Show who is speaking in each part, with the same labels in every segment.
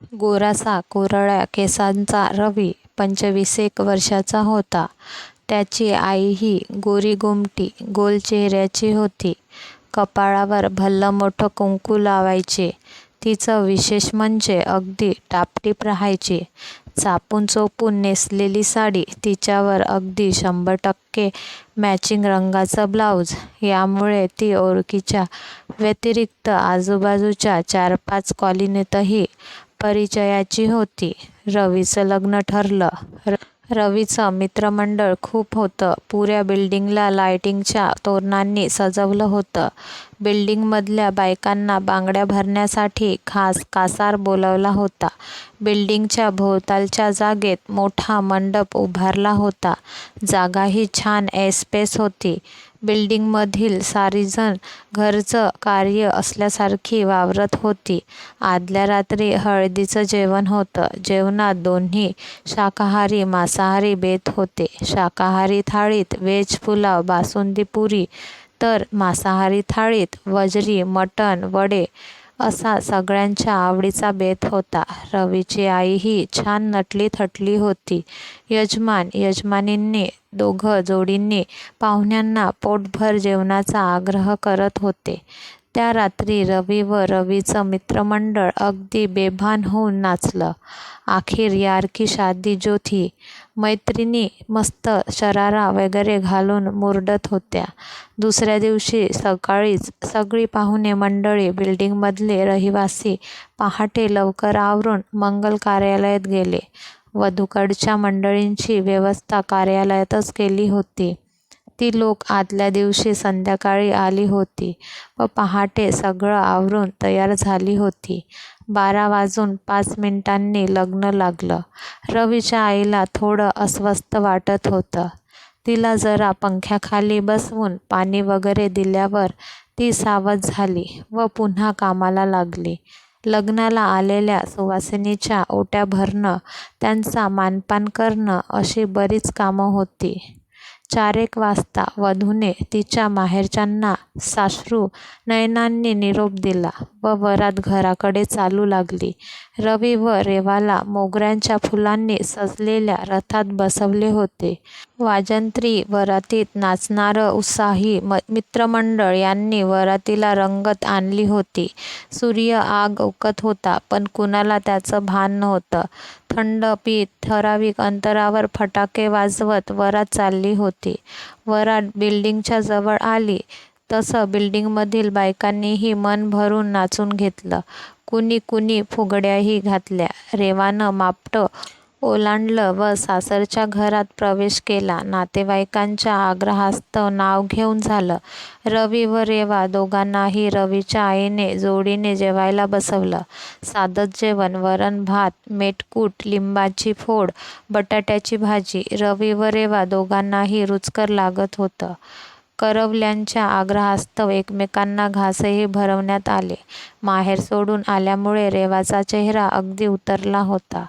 Speaker 1: गोरासा कोरड्या केसांचा रवी पंचवीसेक वर्षाचा होता. त्याची आईही गोरीगुमटी गोल चेहऱ्याची होती. कपाळावर भल्लमोठं कुंकू लावायची. तिचं विशेष म्हणजे अगदी टापटीप राहायची. चापून-चोपून नेसलेली साडी, तिच्यावर अगदी शंभर टक्के मॅचिंग रंगाचं ब्लाऊज. यामुळे ती ओळखीच्या व्यतिरिक्त आजूबाजूच्या चार-पाच कॉलनीतही परिचयाची होती. रवीचं लग्न ठरलं. र रवीचं मित्रमंडळ खूप होतं. पुऱ्या बिल्डिंगला लाइटिंगच्या तोरणांनी सजवलं होतं. बिल्डिंगमधल्या बायकांना बांगड्या भरण्यासाठी खास कासार बोलावला होता. बिल्डिंगच्या भोवतालच्या जागेत मोठा मंडप उभारला होता. जागाही छान एस्पेस होती. बिल्डिंगमधील सारीजण घरचं कार्य असल्यासारखी वावरत होती. आदल्या रात्री हळदीचं जेवण होतं. जेवणात दोन्ही शाकाहारी-मांसाहारी बेत होते. शाकाहारी थाळीत व्हेज पुलाव, बासुंदी-पुरी तर मांसाहारी थाळीत वजरी, मटण, वडे असा सगळ्यांच्या आवडीचा बेत होता. रवीची आईही छान नटली-थटली होती. यजमान यजमानींनी दोघं जोडींनी पाहुण्यांना पोटभर जेवणाचा आग्रह करत होते. त्या रात्री रवी व रवीचं मित्रमंडळ अगदी बेभान होऊन नाचलं. आखिर यार की शादी जो थी. मैत्रिणी मस्त शरारा वगैरे घालून मुरडत होत्या. दुसऱ्या दिवशी सकाळीच सगळी पाहुणे मंडळी, बिल्डिंगमधले रहिवासी पहाटे लवकर आवरून मंगल कार्यालयात गेले. वधूकडच्या मंडळींची व्यवस्था कार्यालयातच केली होती. ती लोक आदल्या दिवशी संध्याकाळी आली होती व पहाटे सगळं आवरून तयार झाली होती. बारा वाजून पाच मिनिटांनी लग्न लागलं. रवीच्या आईला थोडं अस्वस्थ वाटत होतं. तिला जरा पंख्याखाली बसवून पाणी वगैरे दिल्यावर ती सावध झाली व पुन्हा कामाला लागली. लग्नाला आलेल्या सुवासिनीच्या ओट्या भरणं, त्यांचा मानपान करणं अशी बरीच कामं होती. चारेक वाजता वधूने तिच्या माहेरच्यांना साश्रू नयनांनी निरोप दिला व वरात घराकडे चालू लागली. रवी व रेवाला मोगऱ्याच्या फुलांनी सजलेल्या रथात बसवले होते. वाजंत्री, वरातीत नाचणारं उत्साही मित्रमंडळ यांनी वरातीला रंगत आणली होती. सूर्य आग ओकत होता, पण कुणाला त्याचं भान नव्हतं. थंड पीत ठराविक अंतरावर फटाके वाजवत वरात चालली होती. वरात बिल्डिंगच्या जवळ आली तसं बिल्डिंगमधील बायकांनीही मन भरून नाचून घेतलं. कुणी कुणी फुगड्याही घातल्या. रेवानं मापटं ओलांडलं व सासरच्या घरात प्रवेश केला. नातेवाईकांच्या आग्रहास्तव नाव घेऊन झालं. रवी व रेवा दोघांनाही रवीच्या आईने जोडीने जेवायला बसवलं. साधंच जेवण. वरण-भात, मेटकूट, लिंबाची फोड, बटाट्याची भाजी. रवी व रेवा दोघांनाही रुचकर लागत होतं. करवल्यांच्या आग्रहास्तव एकमेकांना घासही भरवण्यात आले. माहेर सोडून आल्यामुळे रेवाचा चेहरा अगदी उतरला होता.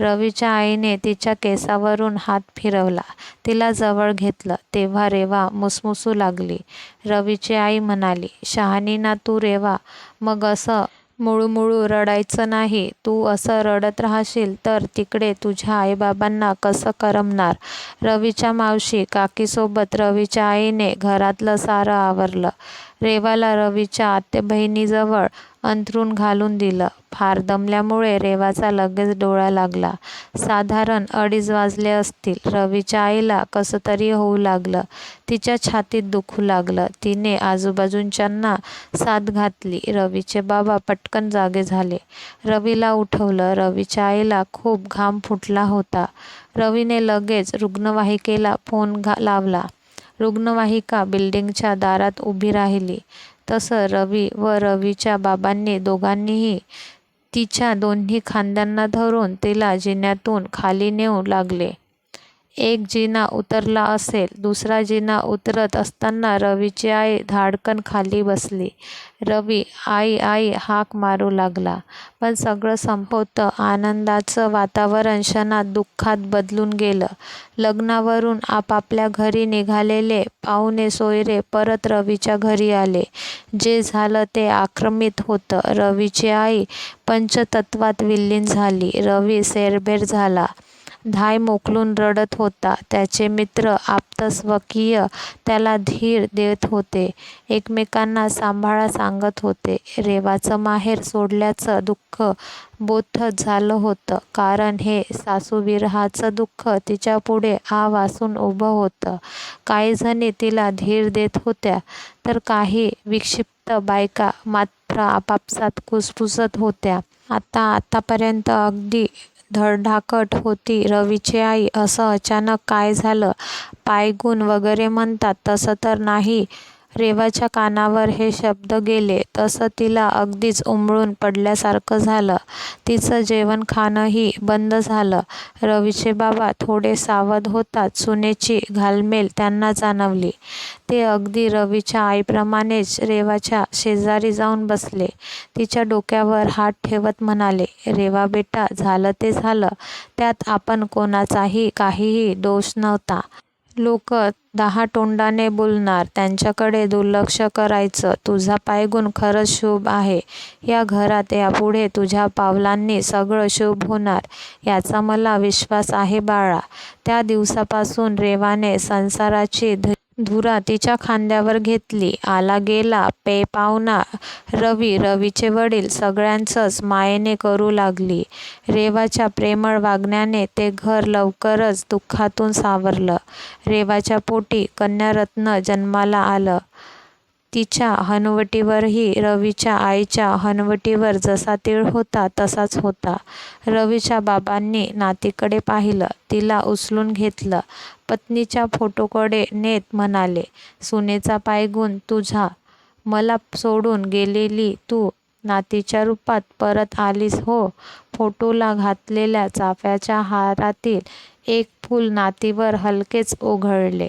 Speaker 1: रवीच्या आईने तिच्या केसावरून हात फिरवला. तिला जवळ घेतलं तेव्हा रेवा मुसमुसू लागली. रवीची आई म्हणाली, शहाणी ना तू रेवा. मग असं मुळूमुळू रडायचं नाही. तू असं रडत राहशील तर तिकडे तुझ्या आईबाबांना कसं करमणार. रवीच्या मावशी, काकीसोबत रवीच्या आईने घरातलं सारं आवरलं. रेवाला रवीच्या आत्याबहिणीजवळ अंथरूण घालून दिलं. फार दमल्यामुळे रेवाचा लगेच डोळा लागला. साधारण अडीच वाजले असतील. रवीच्या आईला कसं तरी होऊ लागलं. तिच्या छातीत दुखू लागलं. तिने आजूबाजूंच्यांना साथ घातली. रवीचे बाबा पटकन जागे झाले. रवीला उठवलं. रवीच्या आईला खूप घाम फुटला होता. रवीने लगेच रुग्णवाहिकेला फोन घा लावला. रुग्णवाहिका बिल्डिंगच्या दारात उभी राहिली तसं रवी व रवीच्या बाबांनी दोघांनीही तिच्या दोन्ही खांद्यांना धरून तिला जिन्यातून खाली नेऊ लागले. एक जिना उतरला असेल दुसरा जिना उतरत असताना रवीची आई धाडकन खाली बसली. रवी आई आई हाक मारू लागला. पण सगळं संपवतं. आनंदाचं वातावरण क्षणात दुःखात बदलून गेलं. लग्नावरून आपापल्या घरी निघालेले पाहुणे सोयरे परत रवीच्या घरी आले. जे झालं ते आक्रमित होतं. रवीची आई पंचतत्वात विलीन झाली. रवी सेरबेर झाला. धाय मोकलून रडत होता. त्याचे मित्र आप्तस्वकीय त्याला धीर देत होते. एकमेकांना सांभाळा सांगत होते. रेवाचं माहेर सोडल्याचं दुःख बोथ झालं होतं. कारण हे सासूविरहाचं दुःख तिच्यापुढे आ वासून उभं होतं. काही जणी तिला धीर देत होत्या तर काही विक्षिप्त बायका मात्र आपापसात कुसफुसत होत्या. आता आतापर्यंत अगदी धडधाकट होती. रवीची आई असं अचानक काय झालं? पायगुण वगैरे म्हणतात तसं तर नाही. रेवाच्या कानावर हे शब्द गेले तसं तिला अगदीच उमळून पडल्यासारखं झालं. तिचं जेवण खाणंही बंद झालं. रवीचे बाबा थोडे सावध होतात सुनेची घालमेल त्यांना जाणवली. ते अगदी रवीच्या आईप्रमाणेच रेवाच्या शेजारी जाऊन बसले. तिच्या डोक्यावर हात ठेवत म्हणाले रेवा बेटा झालं ते झालं. त्यात आपण कोणाचाही काहीही दोष नव्हता. लोक दहा तोंडाने बोलणार त्यांच्याकडे दुर्लक्ष करायचं तुझा पायगुण खरंच शुभ आहे. या घरात यापुढे तुझ्या पावलांनी सगळं शुभ होणार याचा मला विश्वास आहे बाळा. त्या दिवसापासून रेवाने संसाराची धुरा तिच्या खांद्यावर घेतली. आला गेला. पे पाहुणा. रवी रवीचे वडील सगळ्यांचंच मायेने करू लागली. रेवाच्या प्रेमळ वागण्याने ते घर लवकरच दुःखातून सावरलं. रेवाच्या पोटी कन्यारत्न जन्माला आलं. तिच्या हनुवटीवरही रवीच्या आईच्या हनुवटीवर जसा तीळ होता तसाच होता. रवीच्या बाबांनी नातीकडे पाहिलं तिला उचलून घेतलं. पत्नीच्या फोटोकडे नेत म्हणाले सुनेचा पायगुण तुझा. मला सोडून गेलेली तू नातीच्या रूपात परत आलीस हो. फोटोला घातलेल्या चाफ्याच्या हारातील एक फूल नातीवर हलकेच ओघळले.